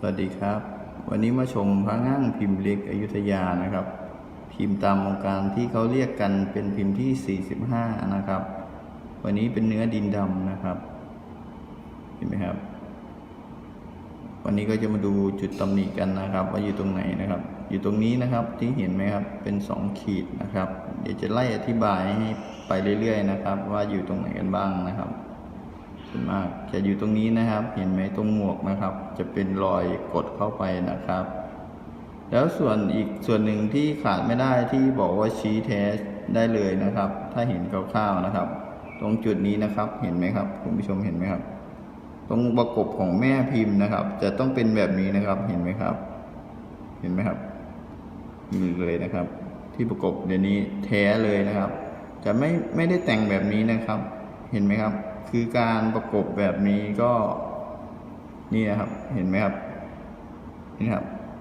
สวัสดีครับ วันนี้มาชมพระง่างพิมพ์เล็กอยุธยานะครับ พิมพ์ตามวงการที่เขาเรียกกันเป็นพิมพ์ที่ 45 นะครับ วันนี้เป็นเนื้อดินดำนะครับ เห็นไหมครับ วันนี้ก็จะมาดูจุดตำหนิกันนะครับ ว่าอยู่ตรงไหนนะครับ อยู่ตรงนี้นะครับที่เห็นไหมครับเป็น 2 ขีดนะครับ เดี๋ยวจะไล่อธิบายให้ไปเรื่อย ๆ นะครับ ว่าอยู่ตรงไหนกันบ้างนะครับ ส่วนมากจะอยู่ตรงนี้นะครับ เห็นไหมตรงหมวกนะครับ จะเป็นรอยกดเข้าไปนะครับ แล้วส่วนอีกส่วนหนึ่งที่ขาดไม่ได้ที่บอกว่าชี้แท้ได้เลยนะครับ ถ้าเห็นคร่าวๆนะครับ ตรงจุดนี้นะครับเห็นไหมครับคุณผู้ชมเห็นไหมครับ ตรงประกบของแม่พิมพ์นะครับ จะต้องเป็นแบบนี้นะครับเห็นไหมครับ เห็นไหมครับนี่เลยนะครับ ที่ประกบเดี๋ยวนี้แท้เลยนะครับ จะไม่ไม่ได้แต่งแบบนี้นะครับ เห็นไหมครับ คือการประกบแบบนี้ก็นี่นะครับ เห็นไหมครับ นี่ครับ